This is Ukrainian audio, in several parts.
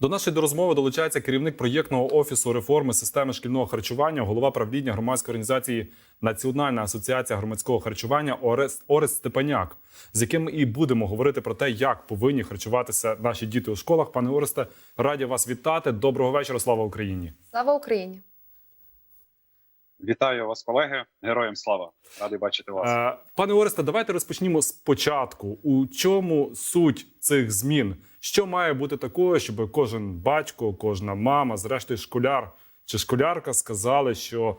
До нашої розмови долучається керівник проєктного офісу реформи системи шкільного харчування, голова правління громадської організації Національна асоціація громадського харчування Орест, Орест Степаняк, з яким і будемо говорити про те, як повинні харчуватися наші діти у школах. Пане Оресте, раді вас вітати. Доброго вечора. Слава Україні! Слава Україні! Вітаю вас, колеги. Героям слава! Радий бачити вас. Е, Пане Оресте, давайте розпочнімо спочатку. У чому суть цих змін? Що має бути такою, щоб кожен батько, кожна мама, зрештою школяр чи школярка сказали, що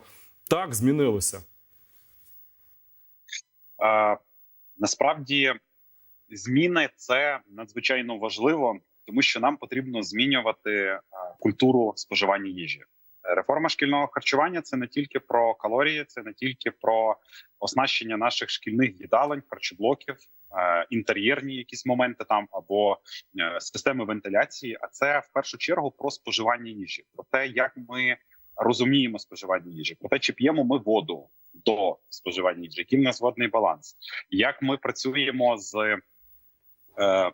так змінилося? Е, насправді, зміни це надзвичайно важливо, тому що нам потрібно змінювати культуру споживання їжі. Реформа шкільного харчування це не тільки про калорії, це не тільки про оснащення наших шкільних їдалень, харчоблоків, інтер'єрні якісь моменти там або е, системи вентиляції. А це в першу чергу про споживання їжі, про те, як ми розуміємо споживання їжі, про те, чи п'ємо ми воду до споживання їжі, який в нас водний баланс, як ми працюємо з е,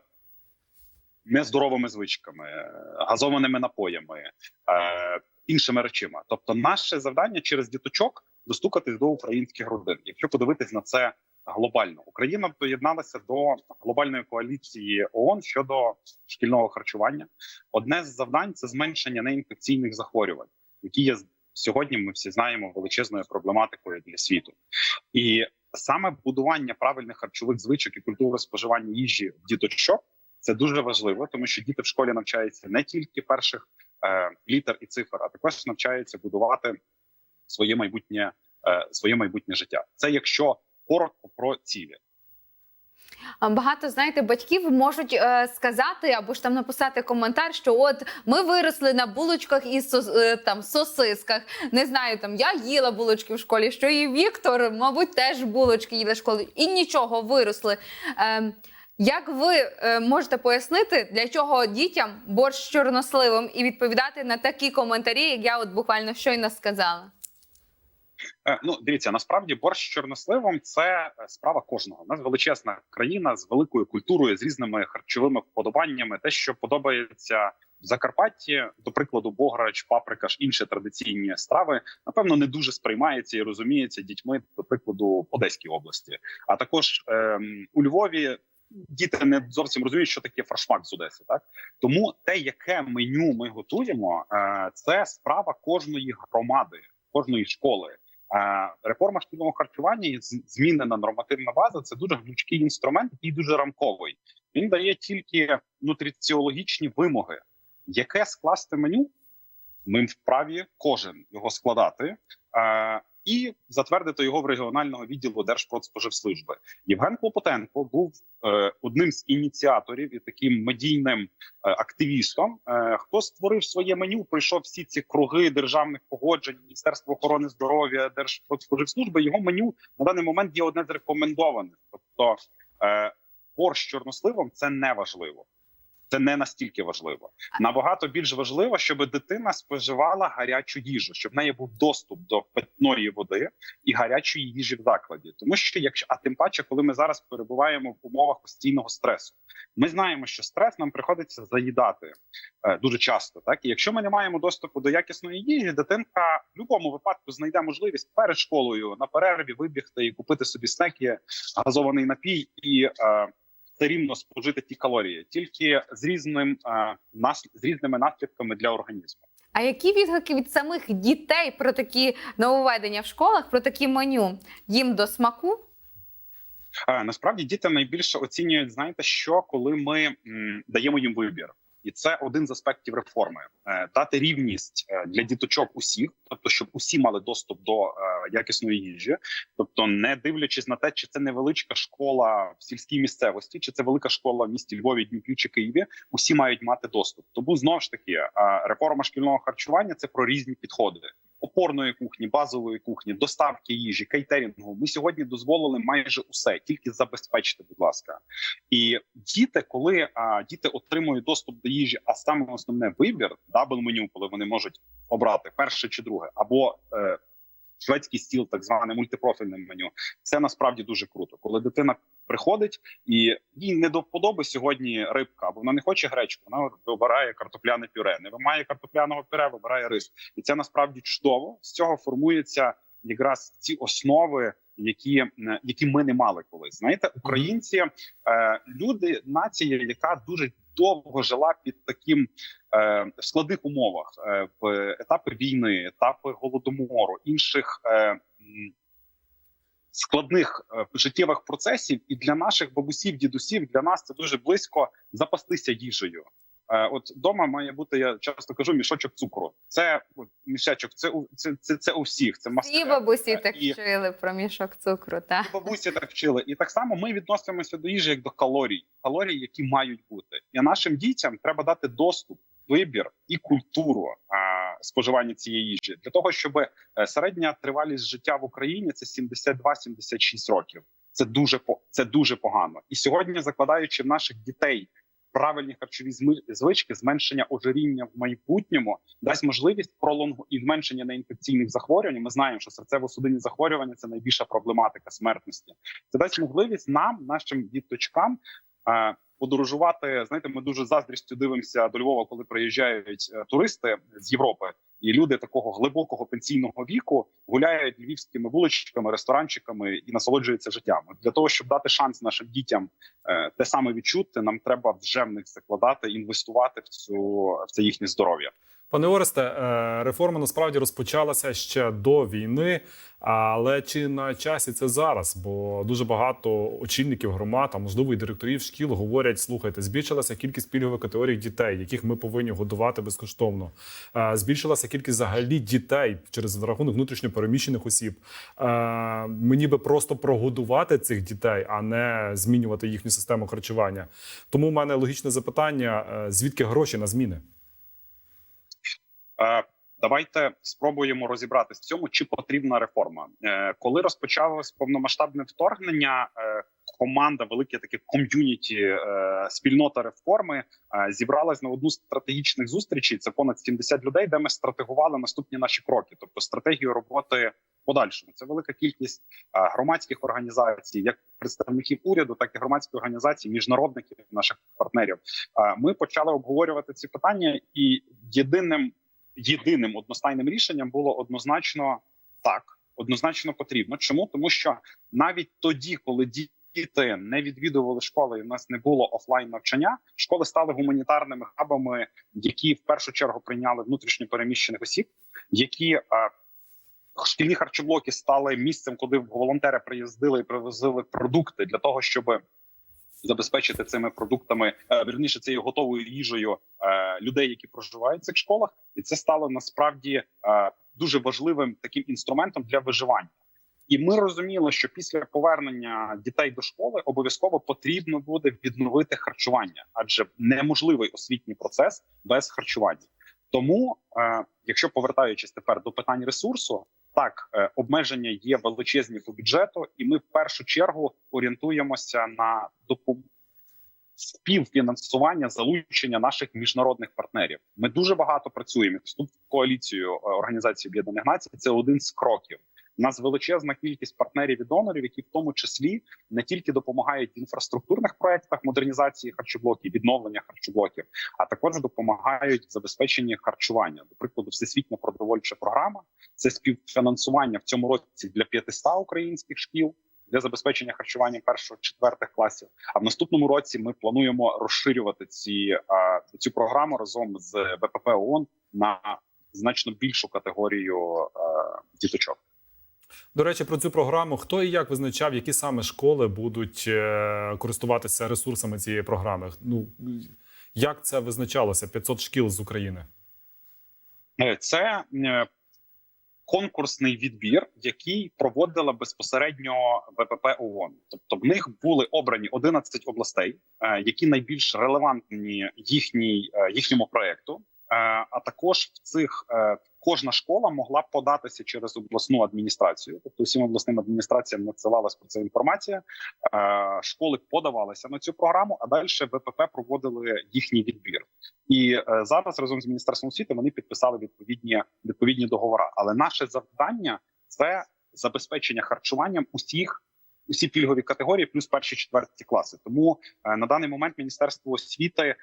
нездоровими звичками, е, газованими напоями. Е, іншими речима. Тобто, наше завдання через діточок достукатись до українських родин. Якщо подивитись на це глобально, Україна доєдналася до глобальної коаліції ООН щодо шкільного харчування. Одне з завдань це зменшення неінфекційних захворювань, які є сьогодні. Ми всі знаємо величезною проблематикою для світу, і саме будування правильних харчових звичок і культури споживання їжі в діточок. Це дуже важливо, тому що діти в школі навчаються не тільки перших е, літер і цифр, а також навчаються будувати своє майбутнє, е, своє майбутнє життя. Це якщо коротко про цілі. Багато знаєте, батьків можуть е, сказати або ж там написати коментар, що от ми виросли на булочках і сос, е, там сосисках. Не знаю, там я їла булочки в школі, що і Віктор, мабуть, теж булочки їли в школі, і нічого виросли. Е, як ви е, можете пояснити, для чого дітям борщ з чорносливом і відповідати на такі коментарі, як я от буквально щойно сказала? Е, Ну, дивіться, насправді борщ з чорносливом це е, справа кожного. У нас величезна країна з великою культурою, з різними харчовими вподобаннями. Те, що подобається в Закарпатті, до прикладу, бограч, паприка ж інші традиційні страви, напевно, не дуже сприймається і розуміється дітьми, до прикладу, Одеській області. А також ем, у Львові діти не зовсім розуміють, що таке фаршмак з Одеси. Так тому те, яке меню ми готуємо, е, це справа кожної громади, кожної школи. Е, Реформа шкільного харчування і змінена нормативна база це дуже гнучкий інструмент, і дуже рамковий. Він дає тільки нутриціологічні вимоги, яке скласти меню. Ми вправі кожен його складати е, і затвердити його в регіонального відділу Держпродспоживслужби. Євген Клопотенко був е, одним з ініціаторів і таким медійним е, активістом. Е, хто створив своє меню, пройшов всі ці круги державних погоджень, Міністерства охорони здоров'я, Держпродспоживслужби. Його меню на даний момент є одне з рекомендованих. Тобто борщ з чорносливом це не важливо. Це не настільки важливо. Набагато більш важливо, щоб дитина споживала гарячу їжу, щоб в неї був доступ до питної води і гарячої їжі в закладі. Тому що, якщо а тим паче, коли ми зараз перебуваємо в умовах постійного стресу, ми знаємо, що стрес нам приходиться заїдати е, дуже часто. Так і якщо ми не маємо доступу до якісної їжі, дитинка в будь-якому випадку знайде можливість перед школою на перерві вибігти і купити собі снеки, газований напій і. Е, все рівно спожити ті калорії, тільки з різним е, нас з різними наслідками для організму. А які відгуки від самих дітей про такі нововведення в школах, про такі меню? Їм до смаку? Е, насправді діти найбільше оцінюють, знаєте, що коли ми м, даємо їм вибір. І це один з аспектів реформи: Е, дати рівність е, для діточок усіх, тобто, щоб усі мали доступ до е, якісної їжі, тобто, не дивлячись на те, чи це невеличка школа в сільській місцевості, чи це велика школа в місті Львові, Дніпрі чи Києві, усі мають мати доступ. Тому знову ж таки, реформа шкільного харчування це про різні підходи. Опорної кухні, базової кухні, доставки їжі, кейтерінгу. Ми сьогодні дозволили майже усе, тільки забезпечте, будь ласка. І діти, коли а, діти отримують доступ до їжі, а саме основне вибір дабл меню, коли вони можуть обрати перше чи друге, або е, шведський стіл, так зване мультипрофільне меню. Це насправді дуже круто, коли дитина приходить і їй не до вподоби сьогодні рибка, або вона не хоче гречку. Вона вибирає картопляне пюре. Не вимагає картопляного пюре, вибирає рис, і це насправді чудово. З цього формуються якраз ці основи, які, е, які ми не мали колись. Знаєте, українці е, люди, нація, яка дуже довго жила під таким в складних умовах е, в етапи війни, етапи голодомору, інших. Е, Складних е, життєвих процесів, і для наших бабусів, дідусів для нас це дуже близько запастися їжею. Е, От дома має бути, я часто кажу, мішочок цукру. Це от, мішечок, це це, це, це у всіх. Це мастер. І бабусі так І- вчили про мішок цукру. Та І бабусі так вчили. І так само ми відносимося до їжі як до калорій, калорій, які мають бути. І нашим дітям треба дати доступ, вибір і культуру споживання цієї їжі для того, щоб е, середня тривалість життя в Україні це 72-76 років. Це дуже це дуже погано. І сьогодні, закладаючи в наших дітей правильні харчові звички, зменшення ожиріння в майбутньому дасть можливість пролонгу і зменшення неінфекційних захворювань. Ми знаємо, що серцево-судинні захворювання це найбільша проблематика смертності. Це дасть можливість нам, нашим діточкам. Подорожувати, знаєте, ми дуже заздрістю дивимося до Львова, коли приїжджають е, туристи з Європи, і люди такого глибокого пенсійного віку гуляють львівськими вуличками, ресторанчиками і насолоджуються життям. Для того щоб дати шанс нашим дітям е, те саме відчути, нам треба вже в них закладати, інвестувати в цю в це їхнє здоров'я. Пане Оресте, е, реформа насправді розпочалася ще до війни, але чи на часі це зараз? Бо дуже багато очільників громад, а можливо і директорів шкіл говорять: слухайте, збільшилася кількість пільгових категорій дітей, яких ми повинні годувати безкоштовно. Е, Збільшилася кількість взагалі дітей через рахунок внутрішньопереміщених осіб. Е, Мені би просто прогодувати цих дітей, а не змінювати їхню систему харчування. Тому в мене логічне запитання: звідки гроші на зміни? Е, Давайте спробуємо розібратися в цьому, чи потрібна реформа. Е, Коли розпочалось повномасштабне вторгнення, е, команда, велике таке ком'юніті, спільнота реформи зібралась на одну з стратегічних зустрічей. Це понад 70 людей, де ми стратегували наступні наші кроки, тобто стратегію роботи подальшому. Це велика кількість громадських організацій, як представників уряду, так і громадських організацій, міжнародників, наших партнерів. Ми почали обговорювати ці питання, і єдиним єдиним одностайним рішенням було однозначно так, однозначно потрібно. Чому тому, що навіть тоді, коли діти не відвідували школи, і в нас не було офлайн навчання, школи стали гуманітарними хабами, які в першу чергу прийняли внутрішньо переміщених осіб, які е, шкільні харчоблоки стали місцем, куди волонтери приїздили і привозили продукти для того, щоб забезпечити цими продуктами, е, вірніше цією готовою їжею людей, які проживають в цих школах, і це стало насправді е, дуже важливим таким інструментом для виживання. І ми розуміли, що після повернення дітей до школи обов'язково потрібно буде відновити харчування, адже неможливий освітній процес без харчування. Тому, е, якщо повертаючись тепер до питань ресурсу, так е, обмеження є величезні по бюджету, і ми в першу чергу орієнтуємося на допомогу співфінансування залучення наших міжнародних партнерів. Ми дуже багато працюємо. Вступ в коаліцію е, організації Об'єднаних Націй це один з кроків. У нас величезна кількість партнерів і донорів, які в тому числі не тільки допомагають в інфраструктурних проектах модернізації харчоблоків, відновлення харчоблоків, а також допомагають в забезпеченні харчування. До прикладу, всесвітня продовольча програма це співфінансування в цьому році для 500 українських шкіл для забезпечення харчування першого-четвертих класів. А в наступному році ми плануємо розширювати ці цю програму разом з ВПП ООН на значно більшу категорію діточок. До речі, про цю програму хто і як визначав, які саме школи будуть е, користуватися ресурсами цієї програми? Ну як це визначалося? 500 шкіл з України. Е, Це е, конкурсний відбір, який проводила безпосередньо ВПП ООН. Тобто в них були обрані 11 областей, е, які найбільш релевантні їхній е, їхньому проекту. Е, А також в цих кожна школа могла податися через обласну адміністрацію. Тобто всім обласним адміністраціям надсилалась про це інформація. Е, Школи подавалися на цю програму, а далі ВПП проводили їхній відбір. І е, зараз разом з міністерством освіти вони підписали відповідні відповідні договори. Але наше завдання це забезпечення харчуванням усіх. Усі пільгові категорії, плюс перші четверті класи. Тому е, на даний момент Міністерство освіти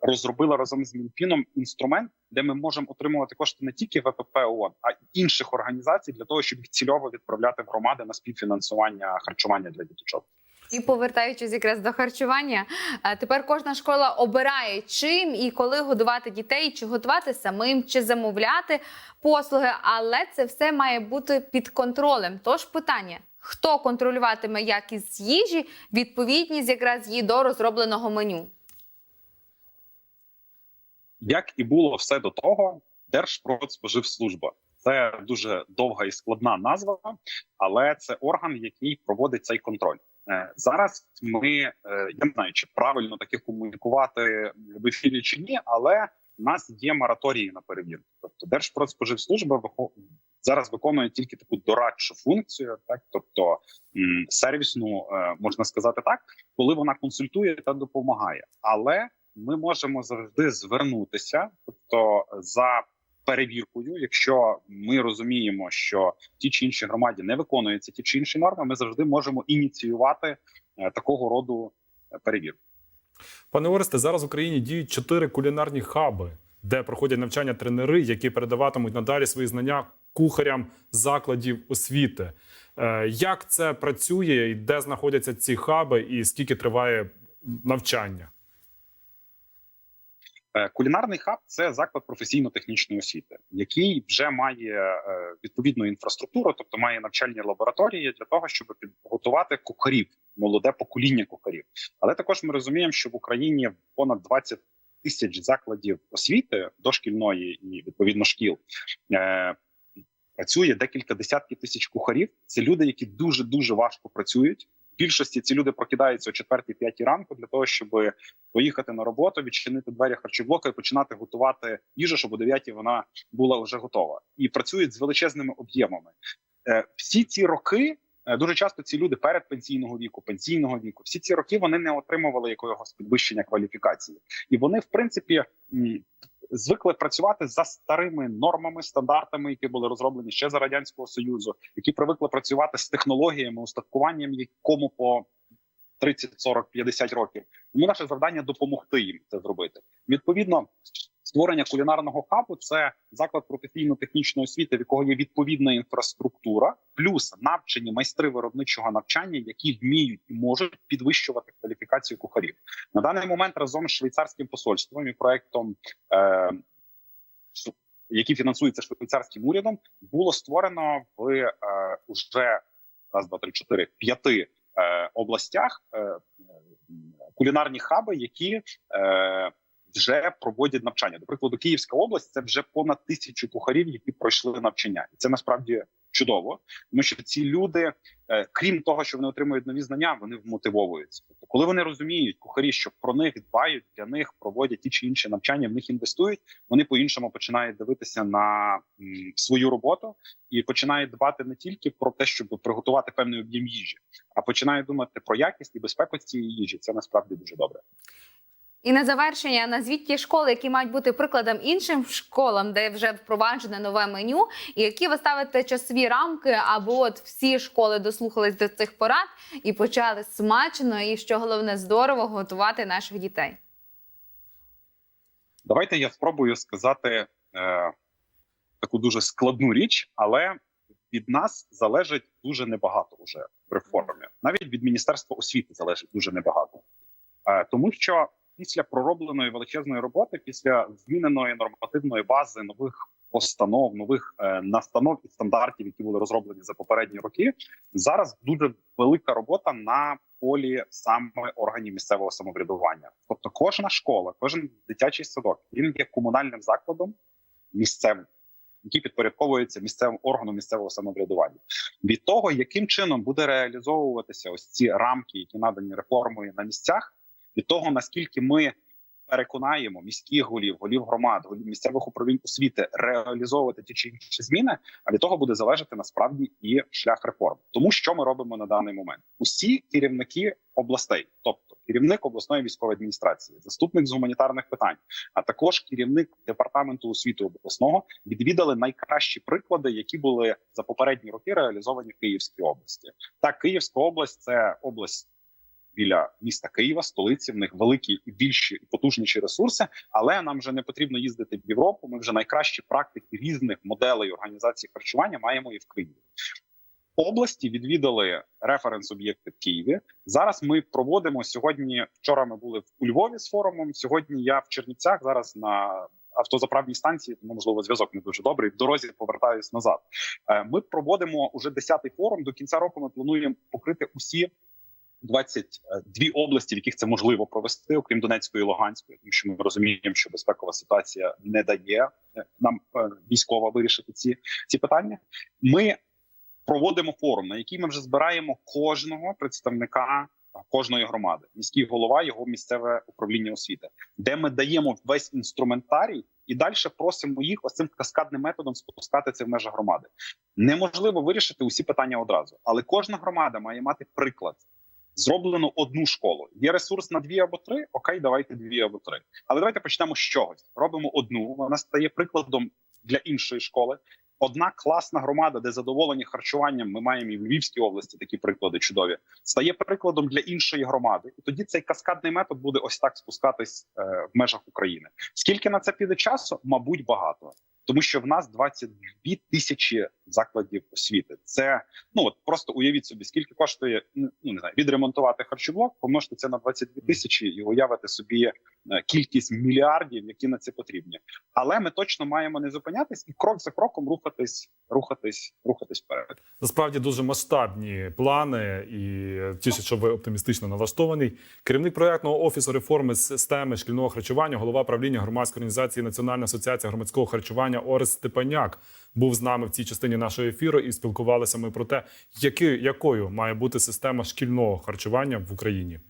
розробило разом з Мінфіном інструмент, де ми можемо отримувати кошти не тільки ВПП ООН, а й інших організацій для того, щоб їх цільово відправляти в громади на співфінансування харчування для діточок. І повертаючись якраз до харчування, е, тепер кожна школа обирає чим і коли годувати дітей, чи готувати самим, чи замовляти послуги, але це все має бути під контролем. Тож питання: хто контролюватиме якість їжі, відповідність якраз її до розробленого меню. Як і було все до того, Держпродспоживслужба. Це дуже довга і складна назва, але це орган, який проводить цей контроль. Е, Зараз ми е, я не знаю, чи правильно таке комунікувати в ефірі чи ні, але в нас є мораторії на перевірку. Тобто Держпродспоживслужба зараз виконує тільки таку дорадчу функцію, так тобто сервісну, е, можна сказати так, коли вона консультує та допомагає. Але ми можемо завжди звернутися, тобто за перевіркою, якщо ми розуміємо, що в тій чи іншій громаді не виконуються ті чи інші норми, ми завжди можемо ініціювати е, такого роду е, перевірку. Пане Оресте, зараз в Україні діють чотири кулінарні хаби, де проходять навчання тренери, які передаватимуть надалі свої знання кухарям закладів освіти. Е, Як це працює, і де знаходяться ці хаби, і скільки триває навчання? Е, Кулінарний хаб це заклад професійно-технічної освіти, який вже має е, відповідну інфраструктуру, тобто має навчальні лабораторії для того, щоб підготувати кухарів, молоде покоління кухарів. Але також ми розуміємо, що в Україні понад 20 тисяч закладів освіти дошкільної і відповідно шкіл. Працює декілька десятків тисяч кухарів. Це люди, які дуже дуже важко працюють. В більшості ці люди прокидаються о 4-5 ранку для того, щоб поїхати на роботу, відчинити двері харчоблока і починати готувати їжу, щоб о 9 вона була вже готова, і працюють з величезними об'ємами. Е, Всі ці роки е, дуже часто ці люди перед пенсійного віку, пенсійного віку, всі ці роки вони не отримували якогось підвищення кваліфікації, і вони, в принципі, звикли працювати за старими нормами, стандартами, які були розроблені ще за радянського союзу, які привикли працювати з технологіями, устаткуванням, якому по 30, 40, 50 років. Тому наше завдання допомогти їм це зробити. Відповідно, створення кулінарного хабу це заклад професійно-технічної освіти, в якого є відповідна інфраструктура, плюс навчені майстри виробничого навчання, які вміють і можуть підвищувати кваліфікацію кухарів. На даний момент разом з швейцарським посольством і проектом. Е- які фінансуються швейцарським урядом, було створено в е, уже раз, два, три, чотири, п'яти е, областях е, кулінарні хаби, які е, вже проводять навчання. До прикладу, Київська область це вже понад тисячу кухарів, які пройшли навчання, і це насправді чудово, тому що ці люди, е, крім того, що вони отримують нові знання, вони вмотивовуються. Тобто, коли вони розуміють кухарі, що про них дбають, для них проводять ті чи інші навчання, в них інвестують. Вони по-іншому починають дивитися на свою роботу і починають дбати не тільки про те, щоб приготувати певний об'єм їжі, а починають думати про якість і безпеку цієї їжі. Це насправді дуже добре. І на завершення назвіть ті школи, які мають бути прикладом іншим школам, де вже впроваджене нове меню, і які ви ставите часові рамки, аби от всі школи дослухались до цих порад і почали смачно і що головне здорово готувати наших дітей. Давайте я спробую сказати е, таку дуже складну річ, але від нас залежить дуже небагато вже в реформі. Навіть від міністерства освіти залежить дуже небагато, е, тому що після проробленої величезної роботи, після зміненої нормативної бази нових постанов, нових е, настанов і стандартів, які були розроблені за попередні роки, зараз дуже велика робота на полі саме органів місцевого самоврядування. Тобто, кожна школа, кожен дитячий садок він є комунальним закладом місцевим, який підпорядковується місцевим органом місцевого самоврядування. Від того, яким чином буде реалізовуватися ось ці рамки, які надані реформою на місцях, від того наскільки ми переконаємо міських голів, голів громад, голів місцевих управлінь освіти реалізовувати ті чи інші зміни, а від того буде залежати насправді і шлях реформ. Тому що ми робимо на даний момент? Усі керівники областей, тобто керівник обласної військової адміністрації, заступник з гуманітарних питань, а також керівник департаменту освіти обласного відвідали найкращі приклади, які були за попередні роки реалізовані в Київській області. Так, Київська область це область. Біля міста Києва, столиці в них великі і більші і потужніші ресурси, але нам вже не потрібно їздити в Європу. Ми вже найкращі практики різних моделей організації харчування маємо і в Києві. Області відвідали референс-об'єкти в Києві. Зараз ми проводимо сьогодні. Вчора ми були у Львові з форумом. Сьогодні я в Чернівцях зараз на автозаправній станції, тому можливо зв'язок не дуже добрий. В дорозі повертаюсь назад. Е, Ми проводимо уже 10-й форум. До кінця року ми плануємо покрити усі 22 області, в яких це можливо провести, окрім Донецької і Луганської, тому що ми розуміємо, що безпекова ситуація не дає е, нам е, військово вирішити ці, ці питання. Ми проводимо форум, на який ми вже збираємо кожного представника кожної громади, міський голова, його місцеве управління освіти, де ми даємо весь інструментарій і далі просимо їх ось цим каскадним методом спускати це в межах громади. Неможливо вирішити усі питання одразу, але кожна громада має мати приклад. Зроблено одну школу. Є ресурс на дві або три. Окей, давайте дві або три. Але давайте почнемо з чогось. Робимо одну. Вона стає прикладом для іншої школи. Одна класна громада, де задоволені харчуванням, ми маємо і в Львівській області такі приклади чудові, стає прикладом для іншої громади, і тоді цей каскадний метод буде ось так спускатись е, в межах України. Скільки на це піде часу? Мабуть, багато, тому що в нас 22 тисячі закладів освіти. Це ну от просто уявіть собі, скільки коштує ну не знаю, відремонтувати харчоблок, помножте це на 22 тисячі і уявити собі е, кількість мільярдів, які на це потрібні. Але ми точно маємо не зупинятись і крок за кроком рухатись, рухатись, рухатись вперед. Насправді дуже масштабні плани, і тішить, що ви оптимістично налаштований. Керівник проектного офісу реформи системи шкільного харчування, голова правління громадської організації Національна асоціація громадського харчування Орест Степаняк був з нами в цій частині нашого ефіру, і спілкувалися ми про те, якою має бути система шкільного харчування в Україні.